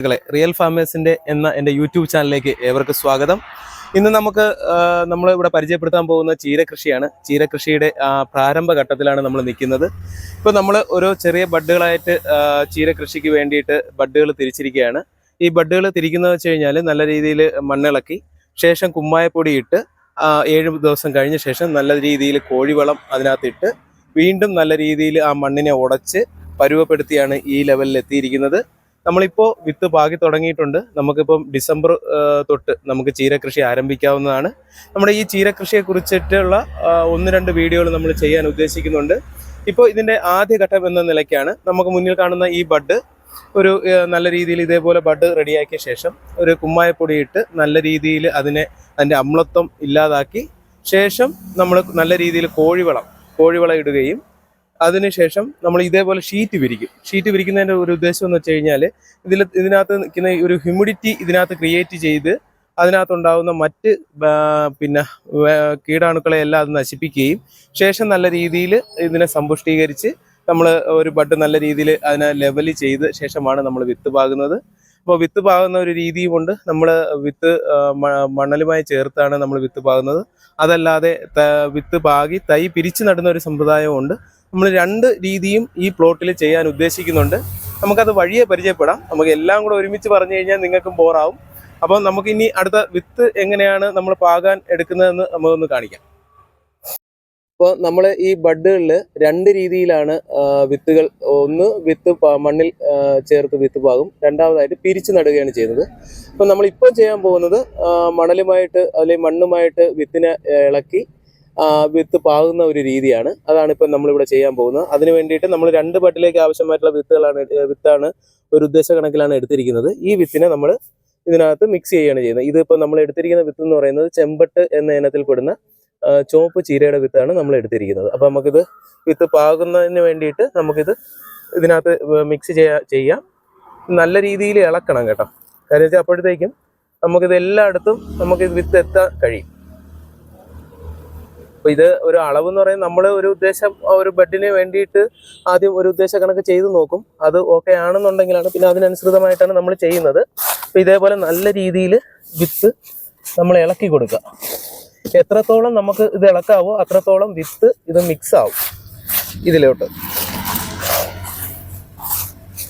സുഹൃത്തുക്കളെ റിയൽ ഫാമേഴ്സിന്റെ എന്ന എന്റെ യൂട്യൂബ് ചാനലിലേക്ക് ഏവർക്കും സ്വാഗതം. ഇന്ന് നമുക്ക് നമ്മൾ ഇവിടെ പരിചയപ്പെടുത്താൻ പോകുന്ന ചീരകൃഷിയാണ്. ചീരകൃഷിയുടെ പ്രാരംഭ ഘട്ടത്തിലാണ് നമ്മൾ നിൽക്കുന്നത്. ഇപ്പോൾ നമ്മൾ ഒരു ചെറിയ ബഡ്ഡുകളായിട്ട് ചീരകൃഷിക്ക് വേണ്ടിയിട്ട് ബഡ്ഡുകൾ തിരിച്ചിരിക്കുകയാണ്. ഈ ബഡ്ഡുകൾ തിരിക്കുന്നത് വെച്ച് കഴിഞ്ഞാൽ നല്ല രീതിയിൽ മണ്ണിളക്കി ശേഷം കുമ്മായപ്പൊടി ഇട്ട് ഏഴ് ദിവസം കഴിഞ്ഞ ശേഷം നല്ല രീതിയിൽ കോഴിവളം അതിനകത്തിട്ട് വീണ്ടും നല്ല രീതിയിൽ ആ മണ്ണിനെ ഉടച്ച് പരുവപ്പെടുത്തിയാണ് ഈ ലെവലിൽ എത്തിയിരിക്കുന്നത്. നമ്മളിപ്പോൾ വിത്ത് പാകി തുടങ്ങിയിട്ടുണ്ട്. നമുക്കിപ്പം ഡിസംബർ തൊട്ട് നമുക്ക് ചീരകൃഷി ആരംഭിക്കാവുന്നതാണ്. നമ്മുടെ ഈ ചീരകൃഷിയെ കുറിച്ചിട്ടുള്ള ഒന്ന് രണ്ട് വീഡിയോകൾ നമ്മൾ ചെയ്യാൻ ഉദ്ദേശിക്കുന്നുണ്ട്. ഇപ്പോൾ ഇതിന്റെ ആദ്യഘട്ടം എന്ന നിലയ്ക്കാണ് നമുക്ക് മുന്നിൽ കാണുന്ന ഈ ബഡ്. ഒരു നല്ല രീതിയിൽ ഇതേപോലെ ബഡ് റെഡിയാക്കിയ ശേഷം ഒരു കുമ്മായപ്പൊടി ഇട്ട് നല്ല രീതിയിൽ അതിനെ അതിന്റെ അമ്ലത്വം ഇല്ലാതാക്കി ശേഷം നമ്മൾ നല്ല രീതിയിൽ കോഴിവളം കോഴിവളം ഇടുകയും അതിനുശേഷം നമ്മൾ ഇതേപോലെ ഷീറ്റ് വിരിക്കും. ഷീറ്റ് വിരിക്കുന്നതിന്റെ ഒരു ഉദ്ദേശം എന്ന് വെച്ച് കഴിഞ്ഞാൽ ഇതിൽ ഇതിനകത്ത് നിൽക്കുന്ന ഒരു ഹ്യൂമിഡിറ്റി ഇതിനകത്ത് ക്രിയേറ്റ് ചെയ്ത് അതിനകത്തുണ്ടാകുന്ന മറ്റ് പിന്നെ കീടാണുക്കളെ എല്ലാം അത് നശിപ്പിക്കുകയും ശേഷം നല്ല രീതിയിൽ ഇതിനെ സമ്പുഷ്ടീകരിച്ച് നമ്മൾ ഒരു ബഡ് നല്ല രീതിയിൽ അതിനെ ലെവൽ ചെയ്ത് ശേഷമാണ് നമ്മൾ വിത്ത് പാകുന്നത്. അപ്പോൾ വിത്ത് പാകുന്ന ഒരു രീതിയുമുണ്ട് നമ്മൾ വിത്ത് മണലുമായി ചേർത്താണ് നമ്മൾ വിത്ത് പാകുന്നത്. അതല്ലാതെ വിത്ത് പാകി തൈ പിരിച്ചു നടുന്ന ഒരു സമ്പ്രദായമുണ്ട് നമ്മൾ രണ്ട് രീതിയും ഈ പ്ലോട്ടിൽ ചെയ്യാൻ ഉദ്ദേശിക്കുന്നുണ്ട്. നമുക്കത് വഴിയെ പരിചയപ്പെടാം. നമുക്ക് എല്ലാം കൂടെ ഒരുമിച്ച് പറഞ്ഞു കഴിഞ്ഞാൽ നിങ്ങൾക്കും ബോറാവും അപ്പോൾ നമുക്ക് ഇനി അടുത്ത വിത്ത് എങ്ങനെയാണ് നമ്മൾ പാകാൻ എടുക്കുന്നതെന്ന് നമുക്കൊന്ന് കാണിക്കാം. അപ്പോൾ നമ്മൾ ഈ ബഡുകളിൽ രണ്ട് രീതിയിലാണ് വിത്തുകൾ. ഒന്ന് വിത്ത് മണ്ണിൽ ചേർത്ത് വിത്ത് പാകും. രണ്ടാമതായിട്ട് പിരിച്ചു നടുകയാണ് ചെയ്യുന്നത്. അപ്പോൾ നമ്മളിപ്പോൾ ചെയ്യാൻ പോകുന്നത് മണലുമായിട്ട് അല്ലെങ്കിൽ മണ്ണുമായിട്ട് വിത്തിനെ ഇളക്കി വിത്ത് പാകുന്ന ഒരു രീതിയാണ്. അതാണ് ഇപ്പം നമ്മളിവിടെ ചെയ്യാൻ പോകുന്നത്. അതിന് വേണ്ടിയിട്ട് നമ്മൾ രണ്ട് ബട്ടിലേക്ക് ആവശ്യമായിട്ടുള്ള വിത്തുകളാണ് വിത്താണ് ഒരു ഉദ്ദേശ കണക്കിലാണ് എടുത്തിരിക്കുന്നത്. ഈ വിത്തിനെ നമ്മൾ ഇതിനകത്ത് മിക്സ് ചെയ്യുകയാണ് ചെയ്യുന്നത്. ഇതിപ്പോൾ നമ്മൾ എടുത്തിരിക്കുന്ന വിത്ത് എന്ന് പറയുന്നത് ചെമ്പട്ട് എന്ന ഇനത്തിൽ പെടുന്ന ആ, ചുവപ്പ് ചീരയുടെ വിത്താണ് നമ്മൾ എടുത്തിരിക്കുന്നത്. അപ്പോൾ നമുക്കിത് വിത്ത് പാകുന്നതിന് വേണ്ടിയിട്ട് നമുക്കിത് ഇതിനകത്ത് മിക്സ് ചെയ്യാ ചെയ്യാം. നല്ല രീതിയിൽ ഇളക്കണം കേട്ടോ. കാര്യം വെച്ചാൽ അപ്പോഴത്തേക്കും നമുക്കിത് എല്ലായിടത്തും നമുക്കിത് വിത്ത് എത്താൻ കഴിയും. അപ്പോൾ ഇത് ഒരു അളവ് എന്ന് പറയുന്നത് നമ്മൾ ഒരു ഉദ്ദേശം ഒരു ബെഡിന് വേണ്ടിയിട്ട് ആദ്യം ഒരു ഉദ്ദേശ കണക്ക് ചെയ്ത് നോക്കും. അത് ഓക്കെ ആണെന്നുണ്ടെങ്കിലാണ് പിന്നെ അതിനനുസൃതമായിട്ടാണ് നമ്മൾ ചെയ്യുന്നത്. അപ്പോൾ ഇതേപോലെ നല്ല രീതിയിൽ വിത്ത് നമ്മൾ ഇളക്കി കൊടുക്കുക. എത്രത്തോളം നമുക്ക് ഇത് ഇളക്കാവോ അത്രത്തോളം വിത്ത് ഇത് മിക്സ് ആവും ഇതിലോട്ട്.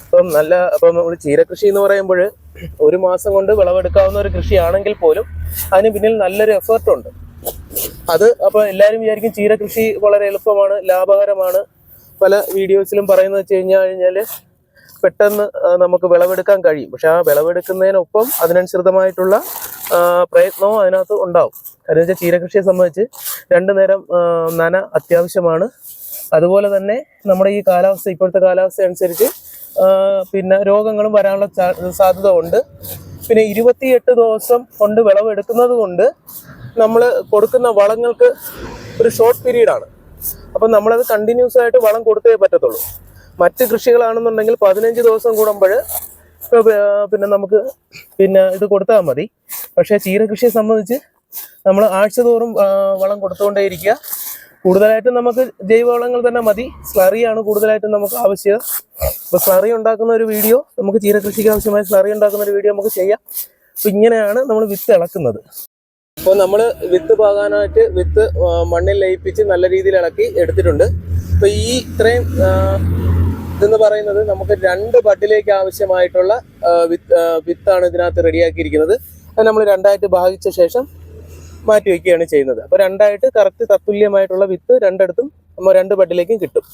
ഇപ്പം നല്ല അപ്പം നമ്മൾ ചീരകൃഷി എന്ന് പറയുമ്പോൾ ഒരു മാസം കൊണ്ട് വിളവെടുക്കാവുന്ന ഒരു കൃഷിയാണെങ്കിൽ പോലും അതിന് പിന്നിൽ നല്ലൊരു എഫേർട്ട് ഉണ്ട്. അത് അപ്പോൾ എല്ലാവരും വിചാരിക്കും ചീര കൃഷി വളരെ എളുപ്പമാണ് ലാഭകരമാണ്. പല വീഡിയോസിലും പറയുന്നത് വെച്ച് കഴിഞ്ഞാൽ കഴിഞ്ഞാൽ പെട്ടെന്ന് നമുക്ക് വിളവെടുക്കാൻ കഴിയും. പക്ഷെ ആ വിളവെടുക്കുന്നതിനൊപ്പം അതിനനുസൃതമായിട്ടുള്ള പ്രയത്നവും അതിനകത്ത് ഉണ്ടാവും. കാരണം വെച്ചാൽ ചീരകൃഷിയെ സംബന്ധിച്ച് രണ്ടു നേരം നന അത്യാവശ്യമാണ്. അതുപോലെ തന്നെ നമ്മുടെ ഈ കാലാവസ്ഥ ഇപ്പോഴത്തെ കാലാവസ്ഥ അനുസരിച്ച് പിന്നെ രോഗങ്ങളും വരാനുള്ള സാധ്യത ഉണ്ട്. പിന്നെ ഇരുപത്തിയെട്ട് ദിവസം കൊണ്ട് വിളവെടുക്കുന്നത് കൊണ്ട് നമ്മൾ കൊടുക്കുന്ന വളങ്ങൾക്ക് ഒരു ഷോർട്ട് പീരീഡാണ് അപ്പം നമ്മളത് കണ്ടിന്യൂസ് ആയിട്ട് വളം കൊടുത്തേ പറ്റത്തുള്ളൂ. മറ്റ് കൃഷികളാണെന്നുണ്ടെങ്കിൽ പതിനഞ്ച് ദിവസം കൂടുമ്പോൾ പിന്നെ നമുക്ക് പിന്നെ ഇത് കൊടുത്താൽ മതി. പക്ഷേ ചീരകൃഷിയെ സംബന്ധിച്ച് നമ്മൾ ആഴ്ച തോറും വളം കൊടുത്തുകൊണ്ടേയിരിക്കുക. കൂടുതലായിട്ടും നമുക്ക് ജൈവവളങ്ങൾ തന്നെ മതി. സ്ലറിയാണ് കൂടുതലായിട്ടും നമുക്ക് ആവശ്യം. അപ്പോൾ സ്ലറി ഉണ്ടാക്കുന്ന ഒരു വീഡിയോ നമുക്ക് ചീരകൃഷിക്ക് ആവശ്യമായ സ്ലറി ഉണ്ടാക്കുന്ന ഒരു വീഡിയോ നമുക്ക് ചെയ്യാം. അപ്പോൾ ഇങ്ങനെയാണ് നമ്മൾ വിത്ത് ഇളക്കുന്നത് അപ്പോൾ നമ്മൾ വിത്ത് പാകാനായിട്ട് വിത്ത് മണ്ണിൽ ലയിപ്പിച്ച് നല്ല രീതിയിൽ ഇളക്കി എടുത്തിട്ടുണ്ട്. അപ്പോൾ ഈ ഇത്രയും ഇതെന്ന് പറയുന്നത് നമുക്ക് രണ്ട് ബഡിലേക്ക് ആവശ്യമായിട്ടുള്ള വിത്ത് വിത്താണ് ഇതിനകത്ത് റെഡിയാക്കിയിരിക്കുന്നത്. അത് നമ്മൾ രണ്ടായിട്ട് ഭാഗിച്ച ശേഷം മാറ്റി വയ്ക്കുകയാണ് ചെയ്യുന്നത്. അപ്പോൾ രണ്ടായിട്ട് കറക്റ്റ് തത്തുല്യമായിട്ടുള്ള വിത്ത് രണ്ടിടത്തും നമ്മൾ രണ്ട് ബഡിലേക്കും കിട്ടും.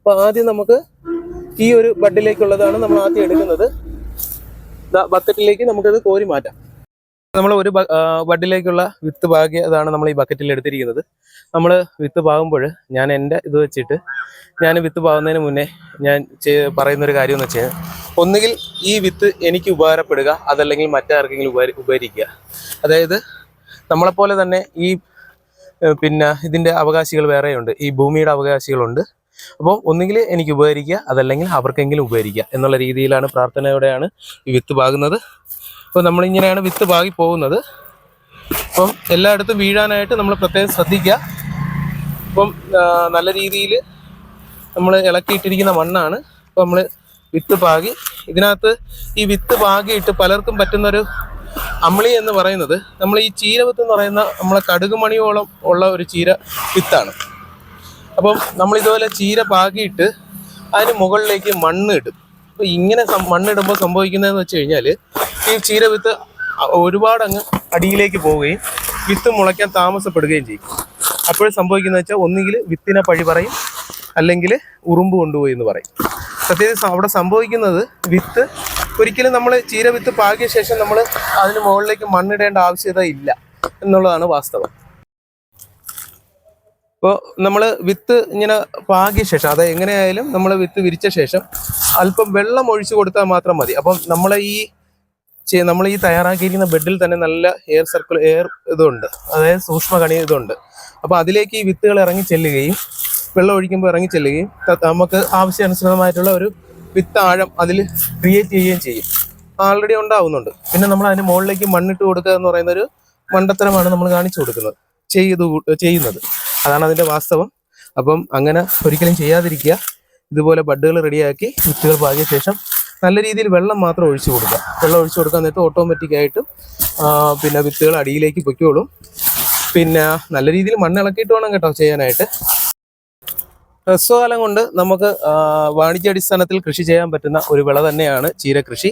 അപ്പോൾ ആദ്യം നമുക്ക് ഈ ഒരു ബഡിലേക്കുള്ളതാണ് നമ്മൾ ആദ്യം എടുക്കുന്നത്. ബക്കറ്റിലേക്ക് നമുക്കത് കോരി മാറ്റാം. നമ്മൾ ഒരു ബഡിലേക്കുള്ള വിത്ത് പാകിയതാണ് നമ്മൾ ഈ ബക്കറ്റിൽ എടുത്തിരിക്കുന്നത്. നമ്മൾ വിത്ത് പാകുമ്പോൾ ഞാൻ എന്റെ ഇത് വെച്ചിട്ട് ഞാൻ വിത്ത് പാകുന്നതിന് മുന്നേ ഞാൻ പറയുന്നൊരു കാര്യം എന്ന് വെച്ചാൽ ഒന്നുകിൽ ഈ വിത്ത് എനിക്ക് ഉപകാരപ്പെടുക അതല്ലെങ്കിൽ മറ്റാർക്കെങ്കിലും ഉപരി ഉപകരിക്കുക. അതായത് നമ്മളെപ്പോലെ തന്നെ ഈ പിന്നെ ഇതിന്റെ അവകാശികൾ വേറെയുണ്ട്. ഈ ഭൂമിയുടെ അവകാശികളുണ്ട്. അപ്പോൾ ഒന്നുകിൽ എനിക്ക് ഉപകരിക്കുക അതല്ലെങ്കിൽ അവർക്കെങ്കിലും ഉപകരിക്കുക എന്നുള്ള രീതിയിലാണ് പ്രാർത്ഥനയോടെയാണ് ഈ വിത്ത് പാകുന്നത്. അപ്പോൾ നമ്മളിങ്ങനെയാണ് വിത്ത് പാകി പോകുന്നത്. അപ്പം എല്ലായിടത്തും വീഴാനായിട്ട് നമ്മൾ പ്രത്യേകം ശ്രദ്ധിക്കുക. അപ്പം നല്ല രീതിയിൽ നമ്മൾ ഇളക്കിയിട്ടിരിക്കുന്ന മണ്ണാണ്. അപ്പോൾ നമ്മൾ വിത്ത് പാകി. ഇതിനകത്ത് ഈ വിത്ത് പാകിയിട്ട് പലർക്കും പറ്റുന്നൊരു അമ്മിളി എന്ന് പറയുന്നത് നമ്മൾ ഈ ചീര വിത്ത് എന്ന് പറയുന്ന നമ്മളെ കടുക് മണിയോളം ഉള്ള ഒരു ചീര വിത്താണ്. അപ്പം നമ്മൾ ഇതുപോലെ ചീര പാകിയിട്ട് അതിന് മുകളിലേക്ക് മണ്ണ് ഇടും. അപ്പോൾ ഇങ്ങനെ മണ്ണിടുമ്പോൾ സംഭവിക്കുന്നതെന്ന് വെച്ച് കഴിഞ്ഞാൽ ഈ ചീര വിത്ത് ഒരുപാട് അങ്ങ് അടിയിലേക്ക് പോവുകയും വിത്ത് മുളയ്ക്കാൻ താമസപ്പെടുകയും ചെയ്യും. അപ്പോൾ സംഭവിക്കുന്നത് വെച്ചാൽ ഒന്നുകിൽ വിത്തിനെ പഴി പറയും അല്ലെങ്കിൽ ഉറുമ്പ് കൊണ്ടുപോയി എന്ന് പറയും. സത്യത്തിൽ സ- അവിടെ സംഭവിക്കുന്നത് വിത്ത് ഒരിക്കലും നമ്മൾ ചീര വിത്ത് പാകിയ ശേഷം നമ്മൾ അതിന് മുകളിലേക്ക് മണ്ണിടേണ്ട ആവശ്യത ഇല്ല എന്നുള്ളതാണ് വാസ്തവം. ഇപ്പോൾ നമ്മൾ വിത്ത് ഇങ്ങനെ പാകിയ ശേഷം അത് എങ്ങനെയായാലും നമ്മൾ വിത്ത് വിരിച്ച ശേഷം അല്പം വെള്ളം ഒഴിച്ചു കൊടുത്താൽ മാത്രം മതി. അപ്പം നമ്മളെ ഈ നമ്മൾ ഈ തയ്യാറാക്കിയിരിക്കുന്ന ബെഡിൽ തന്നെ നല്ല എയർ സർക്കിൾ എയർ ഇതുണ്ട്. അതായത് സൂക്ഷ്മകണി ഇതുണ്ട്. അപ്പോൾ അതിലേക്ക് ഈ വിത്തുകൾ ഇറങ്ങി ചെല്ലുകയും വെള്ളം ഒഴിക്കുമ്പോൾ ഇറങ്ങി ചെല്ലുകയും നമുക്ക് ആവശ്യാനുസൃതമായിട്ടുള്ള ഒരു വിത്ത് ആഴം അതിൽ ക്രിയേറ്റ് ചെയ്യുകയും ചെയ്യും. ആൾറെഡി ഉണ്ടാവുന്നുണ്ട്. പിന്നെ നമ്മൾ അതിന് മുകളിലേക്ക് മണ്ണിട്ട് കൊടുക്കുക എന്ന് പറയുന്ന ഒരു മണ്ടത്തരമാണ് നമ്മൾ കാണിച്ചു കൊടുക്കുന്നത് ചെയ്തു ചെയ്യുന്നത്. അതാണ് അതിന്റെ വാസ്തവം. അപ്പം അങ്ങനെ ഒരിക്കലും ചെയ്യാതിരിക്കുക. ഇതുപോലെ ബഡ്ഡുകൾ റെഡിയാക്കി വിത്തുകൾ പാകിയ ശേഷം നല്ല രീതിയിൽ വെള്ളം മാത്രം ഒഴിച്ചു കൊടുക്കുക. വെള്ളം ഒഴിച്ചു കൊടുക്കുക എന്നിട്ട് ഓട്ടോമാറ്റിക് ആയിട്ടും പിന്നെ വിത്തുകൾ അടിയിലേക്ക് പൊയ്ക്കോളും. പിന്നെ നല്ല രീതിയിൽ മണ്ണ് ഇളക്കിയിട്ട് വേണം കേട്ടോ ചെയ്യാനായിട്ട്. ഹ്രസ്വകാലം കൊണ്ട് നമുക്ക് വാണിജ്യാടിസ്ഥാനത്തിൽ കൃഷി ചെയ്യാൻ പറ്റുന്ന ഒരു വിള തന്നെയാണ് ചീരകൃഷി.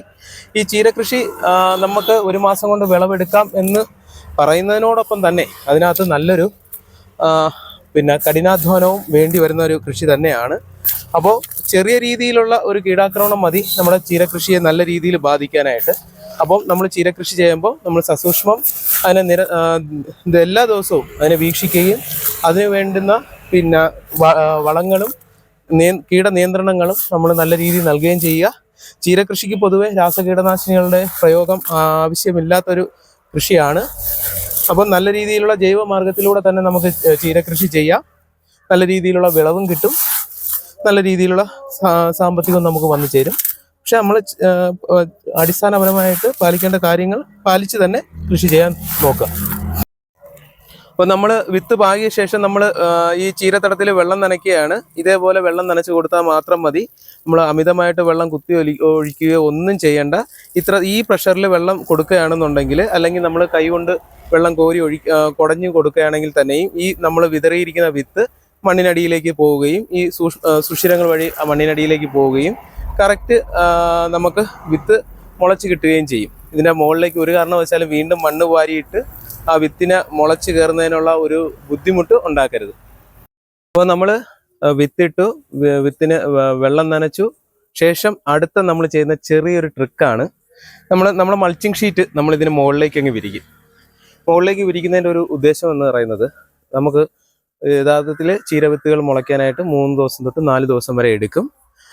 ഈ ചീരകൃഷി നമുക്ക് ഒരു മാസം കൊണ്ട് വിളവെടുക്കാം എന്ന് പറയുന്നതിനോടൊപ്പം തന്നെ അതിനകത്ത് നല്ലൊരു പിന്നെ കഠിനാധ്വാനവും വേണ്ടി വരുന്ന ഒരു കൃഷി തന്നെയാണ്. അപ്പോൾ ചെറിയ രീതിയിലുള്ള ഒരു കീടാക്രമണം മതി. നമ്മുടെ ചീരകൃഷിയെ നല്ല രീതിയിൽ ബാധിക്കാനായിട്ട്. അപ്പം നമ്മൾ ചീരകൃഷി ചെയ്യുമ്പോൾ നമ്മൾ സസൂക്ഷ്മം അതിനെ നിര എല്ലാ ദിവസവും അതിനെ വീക്ഷിക്കുകയും അതിന് വേണ്ടുന്ന പിന്നെ വളങ്ങളും നിയ- കീടനിയന്ത്രണങ്ങളും നമ്മൾ നല്ല രീതിയിൽ നൽകുകയും ചെയ്യുക. ചീരകൃഷിക്ക് പൊതുവെ രാസകീടനാശിനികളുടെ പ്രയോഗം ആവശ്യമില്ലാത്തൊരു കൃഷിയാണ്. അപ്പം നല്ല രീതിയിലുള്ള ജൈവ മാർഗത്തിലൂടെ തന്നെ നമുക്ക് ചീരകൃഷി ചെയ്യാം. നല്ല രീതിയിലുള്ള വിളവും കിട്ടും. നല്ല രീതിയിലുള്ള സാമ്പത്തികം നമുക്ക് വന്നു ചേരും. പക്ഷെ നമ്മൾ അടിസ്ഥാനപരമായിട്ട് പാലിക്കേണ്ട കാര്യങ്ങൾ പാലിച്ച് തന്നെ കൃഷി ചെയ്യാൻ നോക്കുക. അപ്പോൾ നമ്മൾ വിത്ത് പാകിയ ശേഷം നമ്മൾ ഈ ചീരത്തടത്തിൽ വെള്ളം നനയ്ക്കുകയാണ്. ഇതേപോലെ വെള്ളം നനച്ചു കൊടുത്താൽ മാത്രം മതി. നമ്മൾ അമിതമായിട്ട് വെള്ളം കുത്തി ഒലി ഒഴിക്കുകയോ ഒന്നും ചെയ്യേണ്ട. ഇത്ര ഈ പ്രഷറിൽ വെള്ളം കൊടുക്കുകയാണെന്നുണ്ടെങ്കിൽ അല്ലെങ്കിൽ നമ്മൾ കൈകൊണ്ട് വെള്ളം കോരി ഒഴി കുടഞ്ഞു കൊടുക്കുകയാണെങ്കിൽ തന്നെയും ഈ നമ്മൾ വിതറിയിരിക്കുന്ന വിത്ത് മണ്ണിനടിയിലേക്ക് പോവുകയും ഈ സൂഷ് സുഷിരങ്ങൾ വഴി മണ്ണിനടിയിലേക്ക് പോവുകയും കറക്റ്റ് നമുക്ക് വിത്ത് മുളച്ച് കിട്ടുകയും ചെയ്യും. ഇതിന്റെ മുകളിലേക്ക് ഒരു കാരണവശാലും വീണ്ടും മണ്ണ് വാരിയിട്ട് ആ വിത്തിനെ മുളച്ച് കയറുന്നതിനുള്ള ഒരു ബുദ്ധിമുട്ട് ഉണ്ടാക്കരുത്. അപ്പോൾ നമ്മൾ വിത്തിട്ടു വിത്തിന് വെള്ളം നനച്ചു. ശേഷം അടുത്ത നമ്മൾ ചെയ്യുന്ന ചെറിയൊരു ട്രിക്കാണ്. നമ്മൾ നമ്മുടെ മൾച്ചിങ് ഷീറ്റ് നമ്മൾ ഇതിന് മുകളിലേക്ക് അങ്ങ് വിരിക്കും. മുകളിലേക്ക് വിരിക്കുന്നതിന്റെ ഒരു ഉദ്ദേശം എന്ന് പറയുന്നത് നമുക്ക് യഥാർത്ഥത്തിൽ ചീരവിത്തുകൾ മുളയ്ക്കാനായിട്ട് മൂന്ന് ദിവസം തൊട്ട് നാല് ദിവസം വരെ എടുക്കും.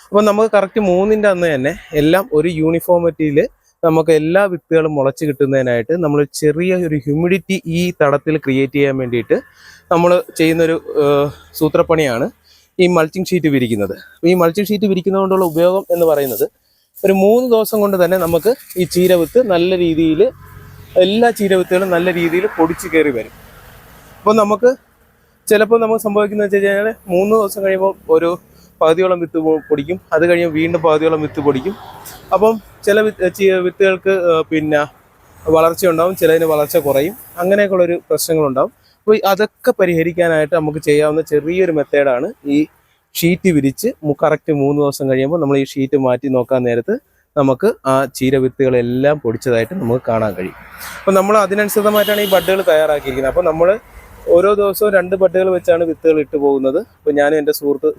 അപ്പോൾ നമുക്ക് കറക്റ്റ് മൂന്നിന്റെ അന്ന് തന്നെ എല്ലാം ഒരു യൂണിഫോമിറ്റിയിൽ നമുക്ക് എല്ലാ വിത്തുകളും മുളച്ച് കിട്ടുന്നതിനായിട്ട് നമ്മൾ ചെറിയ ഒരു ഹ്യൂമിഡിറ്റി ഈ തടത്തിൽ ക്രിയേറ്റ് ചെയ്യാൻ വേണ്ടിയിട്ട് നമ്മൾ ചെയ്യുന്നൊരു സൂത്രപ്പണിയാണ് ഈ മൾച്ചിങ് ഷീറ്റ് വിരിക്കുന്നത്. ഈ മൾച്ചിങ് ഷീറ്റ് വിരിക്കുന്നതുകൊണ്ടുള്ള ഉപയോഗം എന്ന് പറയുന്നത് ഒരു മൂന്ന് ദിവസം കൊണ്ട് തന്നെ നമുക്ക് ഈ ചീരവിത്ത് നല്ല രീതിയിൽ എല്ലാ ചീരവിത്തുകളും നല്ല രീതിയിൽ പൊടിച്ച് കയറി വരും. അപ്പോൾ നമുക്ക് ചിലപ്പോൾ നമുക്ക് സംഭവിക്കുന്നത് വെച്ച് കഴിഞ്ഞാൽ മൂന്ന് ദിവസം കഴിയുമ്പോൾ ഒരു പകുതിയോളം വിത്ത് പൊടിക്കും. അത് കഴിഞ്ഞ് വീണ്ടും പകുതിയോളം വിത്ത് പൊടിക്കും. അപ്പം ചില വിത്തുകൾക്ക് പിന്നെ വളർച്ച ഉണ്ടാവും ചിലതിന് വളർച്ച കുറയും. അങ്ങനെയൊക്കെയുള്ളൊരു പ്രശ്നങ്ങളുണ്ടാവും. അപ്പോൾ അതൊക്കെ പരിഹരിക്കാനായിട്ട് നമുക്ക് ചെയ്യാവുന്ന ചെറിയൊരു മെത്തേഡാണ് ഈ ഷീറ്റ് വിരിച്ച് കറക്റ്റ് മൂന്ന് ദിവസം കഴിയുമ്പോൾ നമ്മൾ ഈ ഷീറ്റ് മാറ്റി നോക്കാൻ നേരത്ത് നമുക്ക് ആ ചീര വിത്തുകളെല്ലാം പൊടിച്ചതായിട്ട് നമുക്ക് കാണാൻ കഴിയും. അപ്പോൾ നമ്മൾ അതിനനുസൃതമായിട്ടാണ് ഈ ബഡ്ഡുകൾ തയ്യാറാക്കിയിരിക്കുന്നത്. അപ്പോൾ നമ്മൾ ഓരോ ദിവസവും രണ്ട് പട്ടികൾ വെച്ചാണ് വിത്തുകൾ ഇട്ട് പോകുന്നത്. അപ്പോൾ ഞാനും എന്റെ സുഹൃത്ത്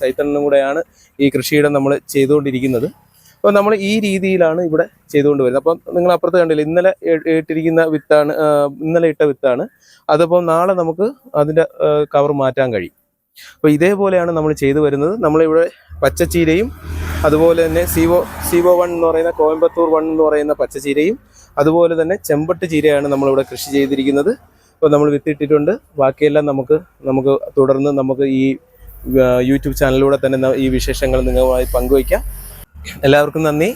സൈത്തണ്ണനും കൂടെയാണ് ഈ കൃഷിയിടം നമ്മൾ ചെയ്തുകൊണ്ടിരിക്കുന്നത്. അപ്പോൾ നമ്മൾ ഈ രീതിയിലാണ് ഇവിടെ ചെയ്തുകൊണ്ട് വരുന്നത് അപ്പം നിങ്ങൾ അപ്പുറത്ത് കണ്ടില്ല ഇന്നലെ ഇട്ടിരിക്കുന്ന വിത്താണ് ഇന്നലെ ഇട്ട വിത്താണ്. അതിപ്പോൾ നാളെ നമുക്ക് അതിന്റെ കവർ മാറ്റാൻ കഴിയും. അപ്പോൾ ഇതേപോലെയാണ് നമ്മൾ ചെയ്തു വരുന്നത്. നമ്മളിവിടെ പച്ചച്ചീരയും അതുപോലെ തന്നെ സിവോ സിവോ വൺ എന്ന് പറയുന്ന കോയമ്പത്തൂർ വൺ എന്ന് പറയുന്ന പച്ചച്ചീരയും അതുപോലെ തന്നെ ചെമ്പട്ട് ചീരയാണ് നമ്മളിവിടെ കൃഷി ചെയ്തിരിക്കുന്നത്. അപ്പോൾ നമ്മൾ വിത്തിട്ടിട്ടുണ്ട്. ബാക്കിയെല്ലാം നമുക്ക് നമുക്ക് തുടർന്ന് നമുക്ക് ഈ യൂട്യൂബ് ചാനലിലൂടെ തന്നെ ഈ വിശേഷങ്ങൾ നിങ്ങളുമായി പങ്കുവയ്ക്കാം. എല്ലാവർക്കും നന്ദി.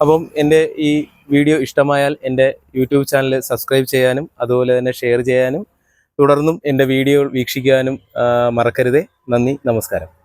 അപ്പം എന്റെ ഈ വീഡിയോ ഇഷ്ടമായാൽ എന്റെ യൂട്യൂബ് ചാനൽ സബ്സ്ക്രൈബ് ചെയ്യാനും അതുപോലെ തന്നെ ഷെയർ ചെയ്യാനും തുടർന്നും എന്റെ വീഡിയോ വീക്ഷിക്കാനും മറക്കരുതേ. നന്ദി നമസ്കാരം.